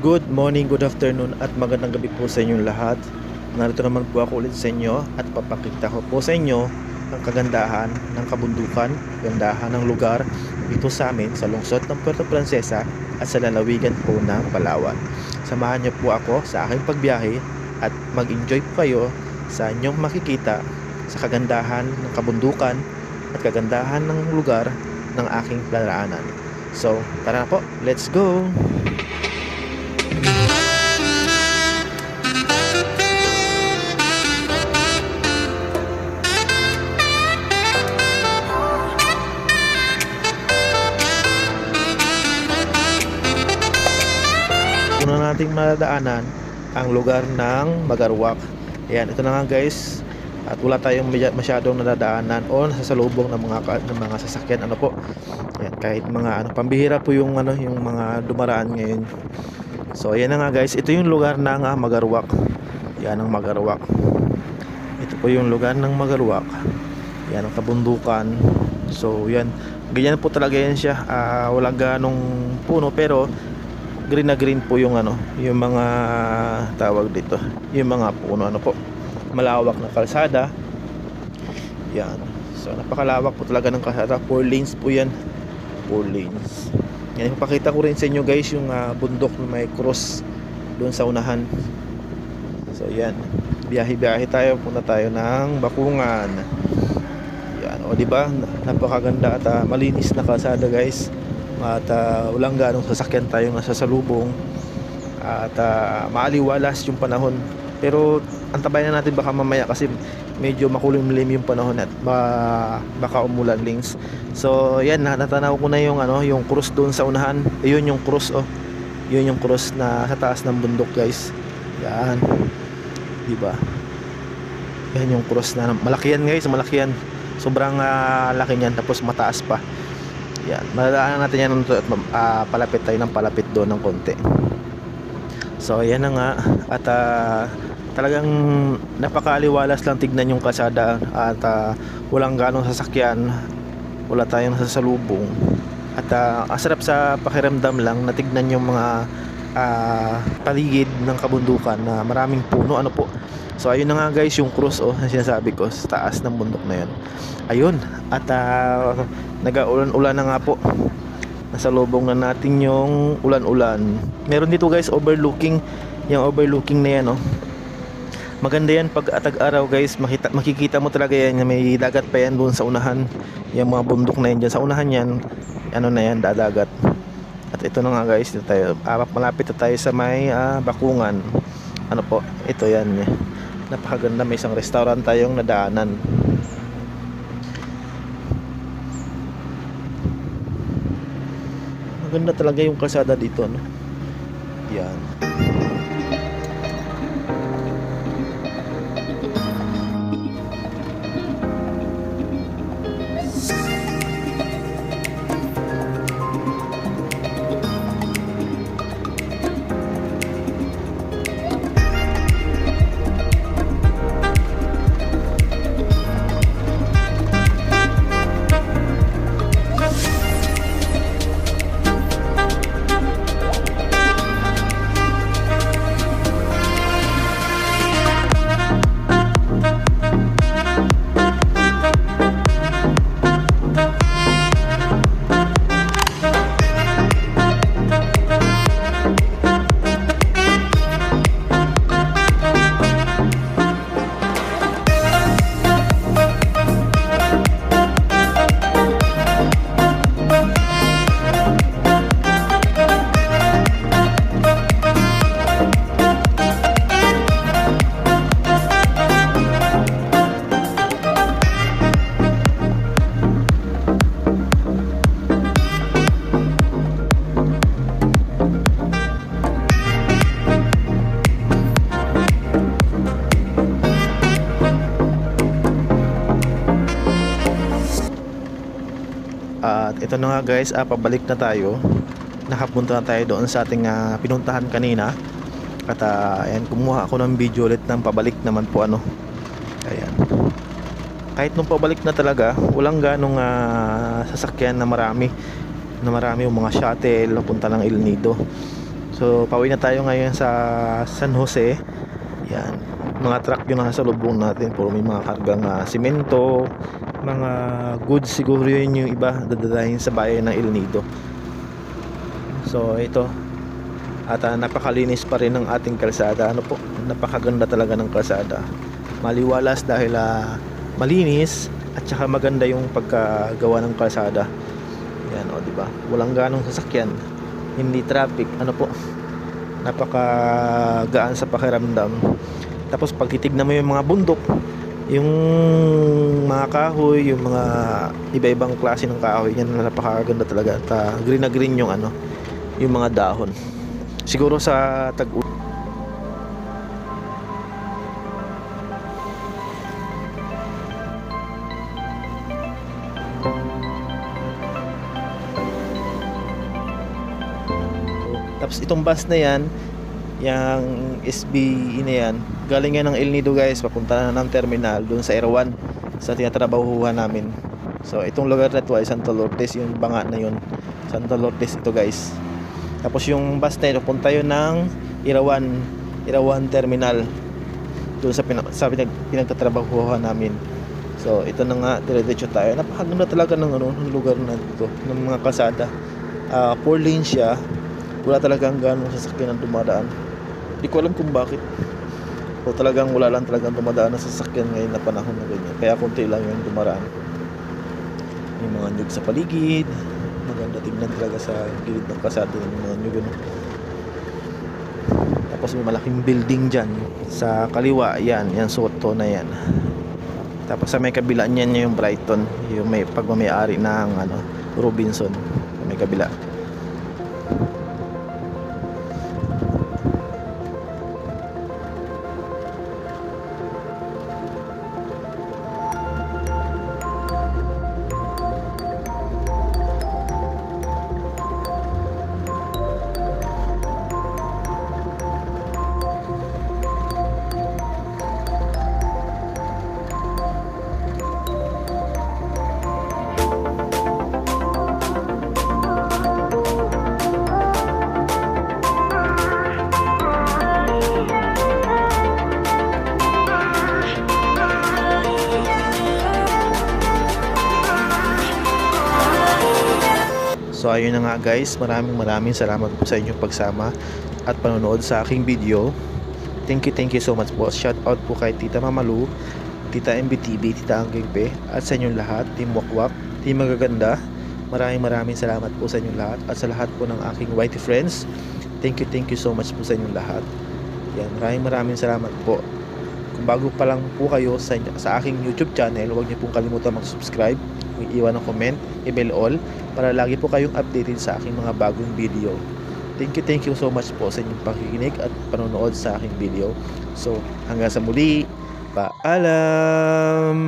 Good morning, good afternoon at magandang gabi po sa inyong lahat. Narito naman po ako ulit sa inyo at papakita ko po sa inyo ang kagandahan ng kabundukan, kagandahan ng lugar dito sa amin sa lungsod ng Puerto Princesa at sa lalawigan po ng Palawan. Samahan niyo po ako sa aking pagbiyahe at mag-enjoy po kayo sa inyong makikita sa kagandahan ng kabundukan at kagandahan ng lugar ng aking daraanan. So, tara na po, let's go! Nating madaanan ang lugar ng Magarwak. Ayan, ito na nga guys. At wala tayong masyadong nadadaanan o nasasalubong ng mga ng mga sasakyan ano po. Ayan, kahit mga ano pambihira po yung ano yung mga dumaraan ngayon. So ayan na nga guys, ito yung lugar ng ah, Magarwak. Yan ang Magarwak. Ito po yung lugar ng Magarwak. Yan ang kabundukan. So yan, ganyan po talaga yan siya. Ah, walang ganong puno pero green na green po yung ano, yung mga tawag dito, yung mga puno ano po. Malawak na kalsada. Yan. So napakalawak po talaga ng kalsada. Four lanes po yan. Four lanes. Yan, ipapakita ko rin sa inyo guys yung ah, bundok na may cross doon sa unahan. So yan. Biyahe-biyahe tayo, punta tayo ng Bakungan. Yan, o di ba? Napakaganda at ah, malinis na kalsada guys. At ah, walang ganong sasakyan tayo nasa salubong. At ah, maaliwalas yung panahon. Pero antabayan na natin baka mamaya kasi medyo makulimlim yung panahon at ba, baka umulan links. So, yan na- natanaw ko na yung ano, yung cross doon sa unahan. Ayun yung cross oh. Yun yung cross na sa taas ng bundok, guys. Yan. 'Di ba? Yan yung cross na malaki yan, guys, malaki yan. Sobrang ah, laki niyan tapos mataas pa. Yan, madadaanan natin yan ah, palapit tayo ng palapit doon ng konti. So, yan na nga. At ah, talagang napakaaliwalas lang tignan yung kalsada. At ah, walang ganong sasakyan. Wala tayong sasalubong at ah, ang sa pakiramdam lang na tignan yung mga ah, paligid ng kabundukan na maraming puno. Ano po? So ayun na nga guys yung cross oh na sinasabi ko sa taas ng bundok na yun. Ayun. At uh, nag-ulan-ulan na nga po nasa lubong na natin yung ulan-ulan meron dito guys overlooking yung overlooking na yan oh Maganda yan pag atag-araw guys, makita, makikita mo talaga yan may dagat pa yan doon sa unahan. Yung mga bundok na yan dyan. Sa unahan yan, ano na yan, dadagat. At ito na nga guys, dito tayo. Ah, malapit na tayo sa may ah, bakungan. Ano po, ito yan. Napakaganda, may isang restaurant tayong nadaanan. Maganda talaga yung kalsada dito, no? Yan. Ito na nga guys, ah, pabalik na tayo. Nakapunta na tayo doon sa ating ah, pinuntahan kanina. At ah, ayan, kumuha ako ng video ulit ng pabalik naman po ano. Ayan. Kahit nung pabalik na talaga, walang ganong ah, sasakyan na marami. Na marami yung mga shuttle, punta ng El Nido. So, pauwi na tayo ngayon sa San Jose. Yan. Mga truck yung nasa lubong natin. Puro may mga kargang ah, simento, mga goods siguro yun yung iba dadalahin sa bayan ng El Nido. So, ito. At ah, napakalinis pa rin ng ating kalsada. Ano po? Napakaganda talaga ng kalsada. Maliwalas dahil ah, malinis at saka maganda yung pagkagawa ng kalsada. Yan o, di ba? Walang ganong sasakyan. Hindi traffic. Ano po? Napakagaan sa pakiramdam. Tapos pag titignan mo yung mga bundok, yung kahoy, yung mga iba-ibang klase ng kahoy, yan napakaganda talaga. At ah, green na green yung ano, yung mga dahon. Siguro sa tag Tapos itong bus na yan, yung SBE na yan, galing yan ng El Nido guys, papunta na ng terminal doon sa Erwan sa tinatrabahuhan namin. So itong lugar na ito ay Santa Lourdes, yung banga na yun. Santa Lourdes ito guys. Tapos yung bus na yun, papunta yun ng Irawan, Irawan Terminal doon sa, pinag sa pinag pinagtatrabahuhan namin. So ito na nga, dire-diretso tayo. Napakaganda talaga ng ano, ng lugar na ito, ng mga kalsada. Ah, four lane siya, wala talagang ganong sasakyan ang dumadaan. Hindi ko alam kung bakit. O talagang wala lang talagang dumadaan na sasakyan ngayon na panahon na ganyan. Kaya konti lang yung dumaraan. May mga nyug sa paligid. Maganda tingnan talaga sa gilid ng kasada yung mga nyug. Ano. Tapos may malaking building dyan. Sa kaliwa, yan. Yan, Soto na yan. Tapos sa may kabila niyan yung Brighton. Yung may pagmamayari ng ano, Robinson. May kabila. So ayun na nga guys, maraming maraming salamat po sa inyong pagsama at panonood sa aking video. Thank you, thank you so much po. Shout out po kay Tita Mamalu, Tita MBTV, Tita Anggingpe at sa inyong lahat, Team Wakwak, Team Magaganda. Maraming maraming salamat po sa inyong lahat at sa lahat po ng aking whitey friends. Thank you, thank you so much po sa inyong lahat. Yan, maraming maraming salamat po. Kung bago pa lang po kayo sa, sa aking YouTube channel, huwag niyo pong kalimutan mag-subscribe, iwan ng comment, i-bell all, para lagi po kayong updated sa aking mga bagong video. Thank you, thank you so much po sa inyong pakikinig at panonood sa aking video. So, hanggang sa muli, paalam!